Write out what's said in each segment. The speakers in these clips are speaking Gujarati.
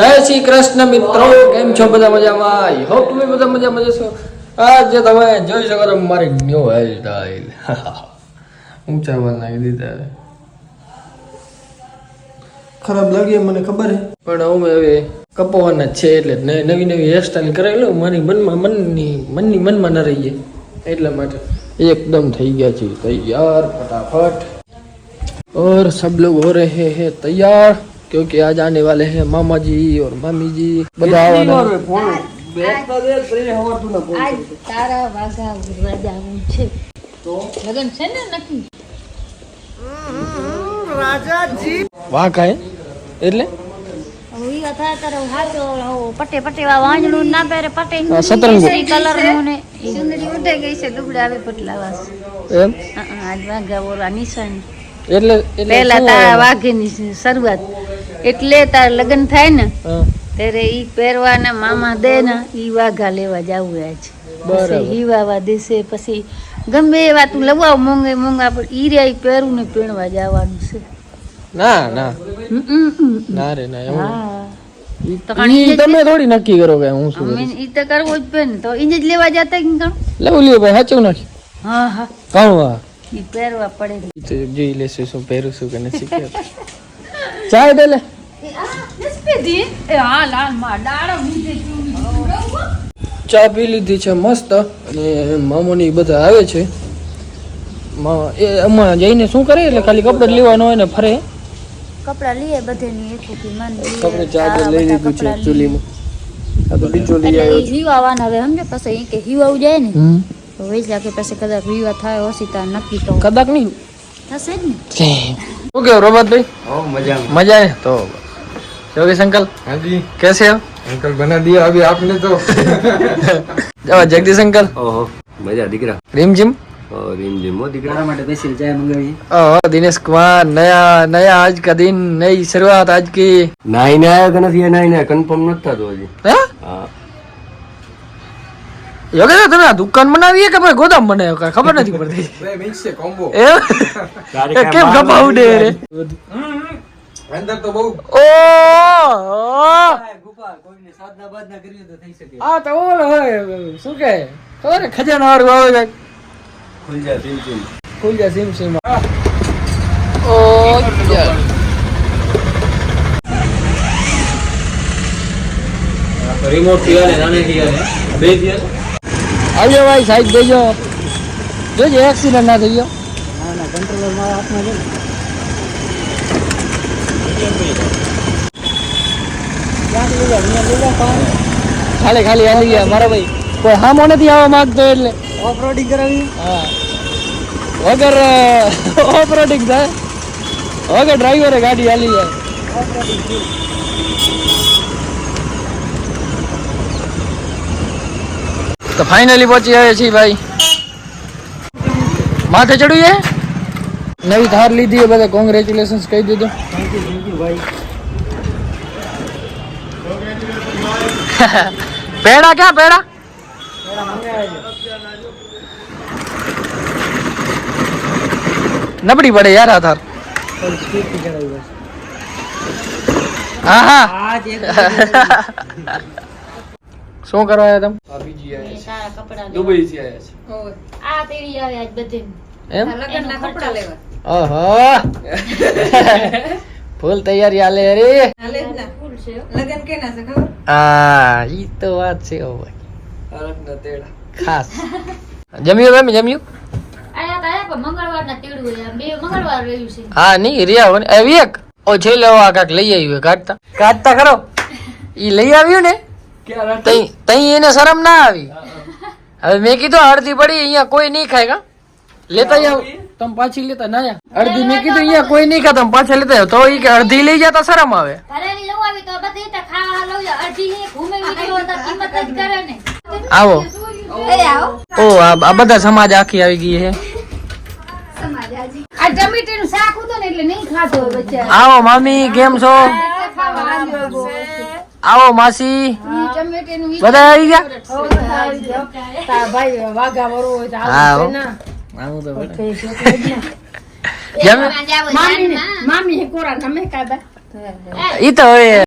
જય શ્રી કૃષ્ણ મિત્રો કેમ છો બધા મજામાં? આઈ હોપ તમે બધા મજામાં જશો. આજે તમે જોઈ શકો છો મારી ન્યુ હેર સ્ટાઈલ ઊંચા વાળ નાખી દીધા ખરાબ લાગી મને ખબર પણ હું હવે કપાવાના છે એટલે નવી નવી હેરસ્ટાઈલ કરાવી લઉં મારી મનમાં મનની મનની મનમાં ન રહીએ. એટલા માટે એકદમ થઈ ગયા છે તૈયાર ફટાફટ. ઓર સબ લોગ હો રહે હે તૈયાર. क्योंकि आज आने वाले हैं मामा जी और मामी जी બધા આવવાના આજ તારા વાઘા રાજાનું છે લગન છે ને નક્કી વાહ કાય એટલે હવે ઈ અથા તારો હાચો આવો પટે પટે વા વાંજણું ના પહેરે પટે આ સતરંગો. કેસરી કલરનું ને સુંદરી ઉઠે ગઈ છે દુબળા આવે પટલા વાસ એમ અ, અ, આજ વાઘા ઓરા નિશાની એટલે એટલે પહેલા શું તારા આવે? વાઘેની છે શરૂઆત એટલે તાર લગ્ન થાય ને ત્યારે ઈ પહેરવાના મામા દે ને ઈ વાઘા લેવા જવું આજ. બરાબર. ઈ વાવા દેશે પછી ગમે એવા તું લવાવ મોંઘે મોંઘા પણ ઈ રે પહેરું ને પહેરવા જવાનું છે. ના ના. ના રે ના એવું હા. તમે થોડી નક્કી કરો કે હું શું ઈ તો કરવો જ ને તો ઈ જ લેવા જતા કે કાં? લેવું લ્યો ભાઈ સાચું નાખી હા હા. ઈ પહેરવા પડે. જોઈ લેશું શું પહેરું છું કે નથી ચાય દે લે. ચા પી લીધી છે મસ્ત. અને મામોની બધા આવે છે. એ હમણાં જઈને શું કરે? એટલે ખાલી કપડાં લેવાનો હોય ને ફરે. કપડા લઈએ બધેની એક ઉઠી માન લઈ લીધું છે ચૂલીમાં. આ તો બીજો લઈ આવ્યો હીવાવાના હવે સમજે? પછી કે હીવાવું જાય ને. તો કે પછી કદાચ હીવા થાય ઓછી નક્કી તો કદાચ નહીં. થશે જ ને. શું કેવું રોબતભાઈ ओ मजा में મજા है तो योगेश अंकल हाँ जी कैसे हो अंकल बना दिया अभी आपने तो जाओ जगदीश अंकल ओहो मजा दिख रहा रिम जिम और इन जिमो दिख रहा માટે સ્પેશિયલ ચાય મંગાવી ओह दिनेश कुमार नया नया आज का दिन नई शुरुआत आज की નાઈને આયા કે નથી નાઈને કન્ફર્મ નથી થતું હજી हैं? હા યોગેશ તમે આ દુકાન બનાવી કે ભાઈ ગોદામ બનાવ્યો કાંઈ ખબર નથી પડતી. મિક્સ છે કોમ્બો. એ? કેમ ગપા ઉડે રે? અંદર તો બહુ. ઓહ! આ તો ઓલો હોય શું કે ખબર ખજાનો વાળું આવે કાંઈક. ખુલ જા સીમ સીમ ખુલ જા સીમ સીમ ઓ યાર. રિમોટથી આલે નાને થી આલે બેથી આવજો ભાઈ સાઈડ દેજો. જોજો એક્સિડન્ટ ના થઈ ગયો ખાલી ખાલી આવી ગયા મારા ભાઈ. કોઈ હામો નથી આવવા માંગતો એટલે. ઓફરોડિંગ કરાવી? હા. વગર ઓફરોડિંગ થાય. વગર ડ્રાઈવરે ગાડી હાલી જાય. તો ફાઇનલી પહોંચી આવ્યા છીએ ભાઈ. માથે ચડવું છે? નવી થાર લીધી એ બધા કોંગ્રેચ્યુલેશન કહી દીધું. પેડા ક્યાં, પેડા? નબળી પડે યાર આ થાર હા હા શું કરવા આવ્યા તમે? બીજી તારા કપડા દુબઈ થી આવ્યા આ તેડી આવે આજ બધે. છે એમ લગનના કપડા લેવા ઓહો. ફૂલ તૈયારી આલે ફૂલ છે. હા ઈ તો વાત છે ઓ ભાઈ. ખાસ. જમ્યું મેમ જમ્યું? પણ મંગળવારના તેડું હોય આ બે મંગળવાર હા નહીં રહ્યા હોય એક વિવેક ઓ છે લેવા કાક લઈ આવ્યું કાઢતા. કાઢતા ખરો. ઈ લઈ આવ્યું ને? તઈ એને શરમ ના આવી. હવે મેં કીધું અડધી પડી અહીંયા કોઈ નહીં ખાય કા? લેતા જાવ તમે પાછી લેતા ના. અડધી મેં કીધું અહીંયા કોઈ નહીં ખાતા તમે પાછા લેતા તો એ કે અડધી લઈ જતા શરમ આવે. આવી તો બધી રીતે ખાવા લઉં છું. અડધી હે ઘૂમે વીડિયો તો કિંમત જ કરે ને. આવો. એ ઓ આ બધા સમાજ આખી આવી ગઈ છે આવો મામી કેમ છો? આવો માસી. બધા આવી ગયા? ભાઈ વાઘા વરો હોય તો હા હો. આવું તો મામી મામી હે કોરા તમે કાબા ઈ તો હવે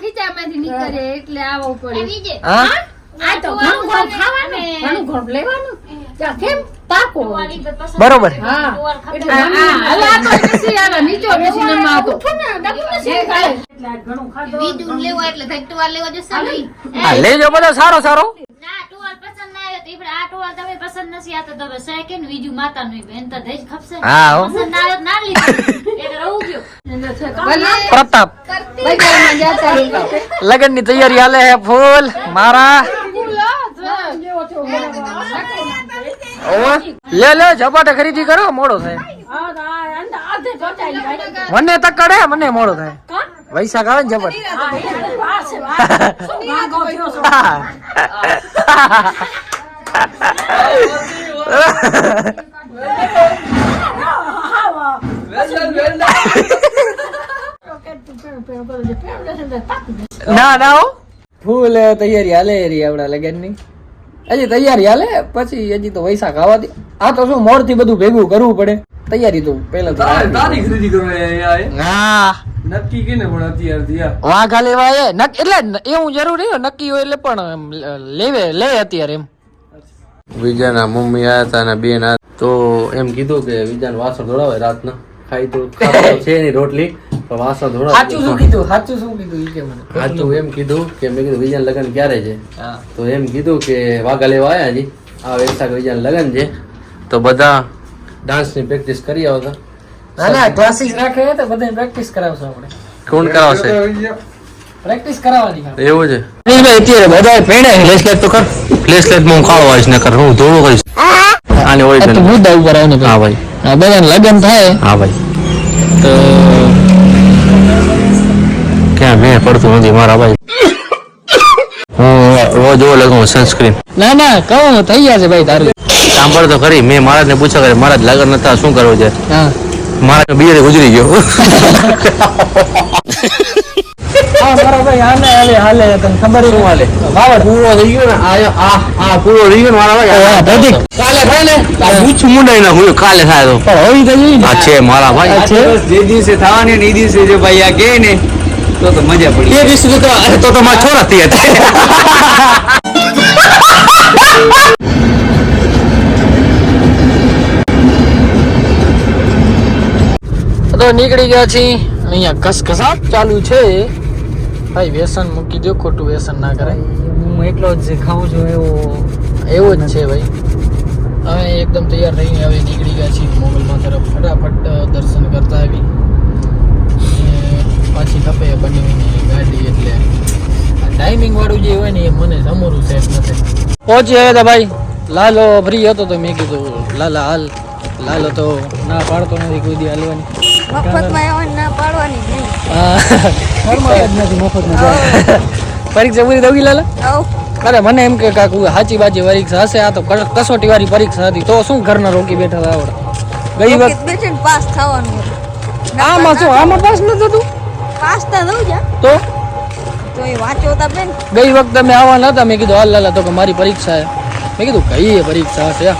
ખીચામાંથી નીકળે એટલે આવવું પડે આ તો ઘણું ઘણું ખાવાનું. ઘણું ઘણું લેવાનું. કેમ? પાકો બરોબર લેજો બધો સારો સારો ના ટુવાલ પસંદ ના આવ્યો તો ઈ પણ આ ટુવાલ તમે પસંદ નથી આ તો તમે સેકન્ડ બીજું માતા નું બેન તો દઈ જ ખપશે ને. હા હો. પસંદ ના આવ્યો તો ના લીધું એટલે રહું ગયું પ્રતાપ લગનની તૈયારી હાલે હે ફૂલ મારા લે લે ઝપાટે ખરીદી કરો મોડો થાય. મને તક કડે મને મોડો થાય. વૈશાખ આવે ને ઝપટ. ના ના ફૂલ તૈયારી હાલે આપડા લગનની હજી તૈયારી હાલે? પછી હજી તો વૈશાખ આવવા દે. આ તો શું મોરથી બધું ભેગું કરવું પડે? તૈયારી તો પેલા તારી ખરીદી કરવા એ? હા. નક્કી કે ને પણ અત્યારથી આ વાઘા લેવા એ? એટલે એવું જરૂરી હોય? નક્કી હોય એટલે પણ લેવે લે અત્યારે એમ. વિજાના મમ્મી આયા હતા અને બેન તો એમ કીધું કે વિજાન વાસણ ધોળાવે રાતના. ખાઈ તો તો છે નહીં રોટલી. પણ ધોળા સાચું શું કીધું? સાચું શું કીધું ઈ કે મને? સાચું એમ કીધું કે મેં કીધું વિજયન લગન ક્યારે છે? તો એમ કીધું કે વાઘા લેવા આવ્યા જી. આ વૈશાખ વિજયન લગન છે. તો બધા ડાન્સની પ્રેક્ટિસ કરી આવતા ના ના ક્લાસીસ રાખે તો બધા પ્રેક્ટિસ કરાવશું આપણે. કોણ કરાવશે? પ્રેક્ટિસ કરાવવાની એવું છે. અત્યારે બધા પેણે ફ્લેશલાઇટ તો કર. ફ્લેશલાઇટમાં હું કાળો આવીશ ને કર હું ધોળો કરીશ. આની તો મુદ્દા ઉપર આવે ને હા ભાઈ. આ બધાને લગન થાય. હા ભાઈ. તો ક્યાં મેં પડતું નથી મારા ભાઈ. હું રોજ જોવો લગું સનસ્ક્રીન ના ના કહું થઈ ગયા છે ભાઈ તારું. સાંભળ તો ખરી મેં મહારાજ ને પૂછ્યા કરે મહારાજ લગન નતા શું કરવું છે? મહારાજ બીજે ગુજરી ગયો. કાલે થાય ને આ પૂછ મુંડાઈ ના હું કાલે થાય તો. પણ હોવી તો જોઈએ ને. આ છે મારા ભાઈ. જે દિવસે થવાની ને એ દિવસે જે ભાઈ આ કે ને તો તો મજા પડી એ વિશ્વ તો અરે તો તમારા છોરા થઈ હતા. તો નીકળી ગયા છીએ. અહીંયા ઘસઘસાટ ચાલુ છે. ભાઈ વ્યસન મૂકી દો ખોટું વ્યસન ના કરાય. હું એકલો જ ખાઉં છું એવો એવો જ છે ભાઈ. હવે એકદમ તૈયાર થઈને હવે નીકળી ગયા છીએ મોગલમાં તરફ ફટાફટ દર્શન કરતા આવી અને પાછી ખપે બની ગાડી એટલે ટાઈમિંગ વાળું જે હોય ને એ મને સમોરું સેટ નથી પહોંચી આવ્યા હતા ભાઈ. લાલો ફ્રી હતો તો મેં કીધું લાલા હાલ. લાલો તો ના પાડતો નથી કોઈ દી હાલવાની. પરીક્ષા પૂરી દઉં લાલા? અરે મને એમ કે કાકુ સાચી બાજી પરીક્ષા હશે આ તો કસોટી વાળી પરીક્ષા હતી તો શું ઘરના રોકી બેઠા હતા આવડે? ગઈ વખત પાસ થવાનું આમાં શું આમાં પાસ ન થતું? પાસ તો તો? તો એ ગઈ વખતે મેં આવવાના હતા, મેં કીધું, હાલ લાલા તો મારી પરીક્ષા છે. મેં કીધું, કઈ પરીક્ષા હશે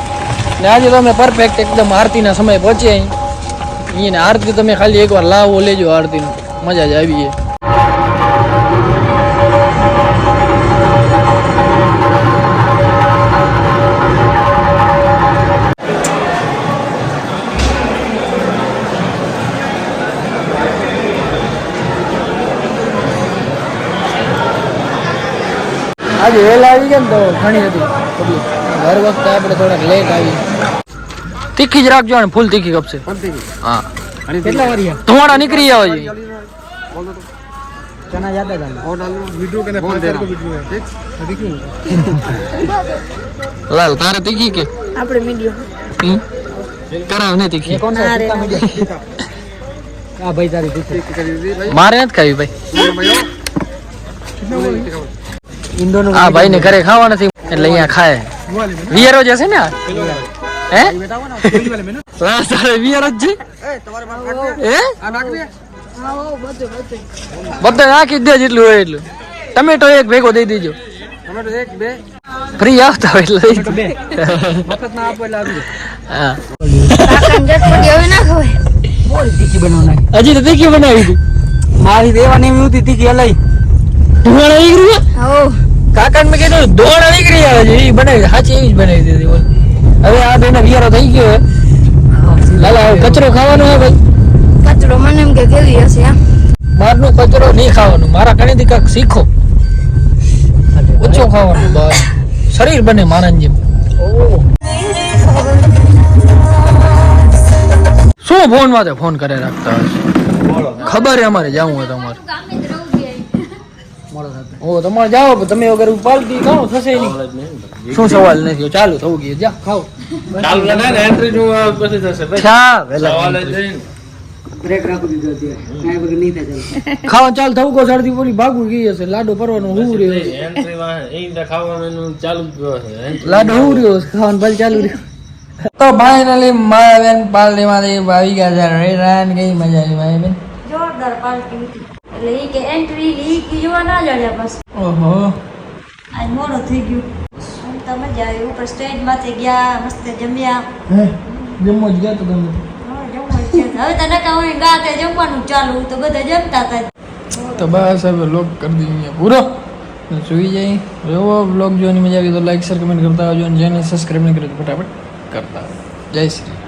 ને આજે તો અમે પરફેક્ટ એકદમ આરતીના સમય પહોંચ્યા અહીં. અહીંયા આરતી તમે ખાલી એકવાર લાવો, લેજો આરતીનું. મજા જ આવી છે આજે વહેલા આવી ગયા ને તો ઘણી હતી. દર વખતે આપણે થોડાક લેટ આવી તીખી જ રાખજો ને ફૂલ તીખી કપશે. હા. કેટલા વારી ધુમાડા નીકળી આવે છે લાલ તારે તીખી કે? આપણે મીડિયમ કરાવ ને તીખી. ના રે મારે નથી ખાવી ભાઈ. હા ભાઈ ને ઘરે ખાવા નથી એટલે અહીંયા ખાય. વિયરો જ હશે ને? હે? હા, તારે વિયરો જ છે? હે? બધા નાખી દે જેટલું હોય એટલું. ટમેટો એક ભેગો દઈ દેજો. ફ્રી આવતા હોય એટલે દઈ દે. હા. કાકાને ચટપટી હવે ના ખવાય હજી તો તીખી બનાવી હતી. મારી દેવાની એવી હતી તીખી લઈ ધોવાણા નીકળી હો. કાકા મેં કીધું દોડ નીકળી આવે છે એ બનાવી સાચી એવી જ બનાવી દીધી બોલ. હવે આ બેનો વિયારો થઈ ગયો લાલા કચરો ખાવાનો હે ભાઈ. કચરો મને એમ કે કેવી હશે એમ? બહારનો કચરો નહીં ખાવાનો. મારા કણેથી કાંઈક શીખો. ઓછો ખાવાનો બસ શરીર બને માણસ જેમ. શું ફોનમાં ફોન કરે રાખતા ખબર હે અમારે જવું હોય તમારે ઓ તમારે જાઓ તમે વગર થશે નહીં. શું સવાલ નથી? ચાલુ થવું ગયું જા. ખાઓ. ચાલુ ના ને એન્ટ્રી નું પછી થશે ભાઈ. ખા વેલા. સવાલ જ બ્રેક રાખી દીધો અત્યારે વગર નહીં થાય ખાવા ચાલ થવું કો સડતી પૂરી ભાગું ગઈ હશે. લાડો પરવાનું હું રહ્યો એન્ટ્રી માં એ ખાવાનું ચાલુ જ લાડો હું રહ્યો ખાવાનું ભલે ચાલુ રહ્યો. તો ફાઇનલી મારા બેન પાર્ટી માંથી આવી ગયા છે. રેરાન કઈ મજા આવી ભાઈ બેન? જોરદાર હતી. એટલે એ કે એન્ટ્રી ઈ કે જોવા ના જડ્યા બસ. ઓહો. આજ મોડો થઈ ગયું. શું તમે આવી ઉપર સ્ટેજમાંથી ગયા મસ્ત જમ્યા? હે? જમવા જ ગયા તો છે. હવે તને નકા હોય ગાતે જમવાનું ચાલુ તો બધા જમતા હતા તો બસ હવે લોક કરી દઈએ અહીંયા પૂરો. સુઈ જાય. એવો બ્લોગ જોવાની મજા આવી તો લાઈક શેર કમેન્ટ કરતા આવજો અને જેને સબસ્ક્રાઈબ નહીં કર્યું તો ફટાફટ કરતા જય શ્રી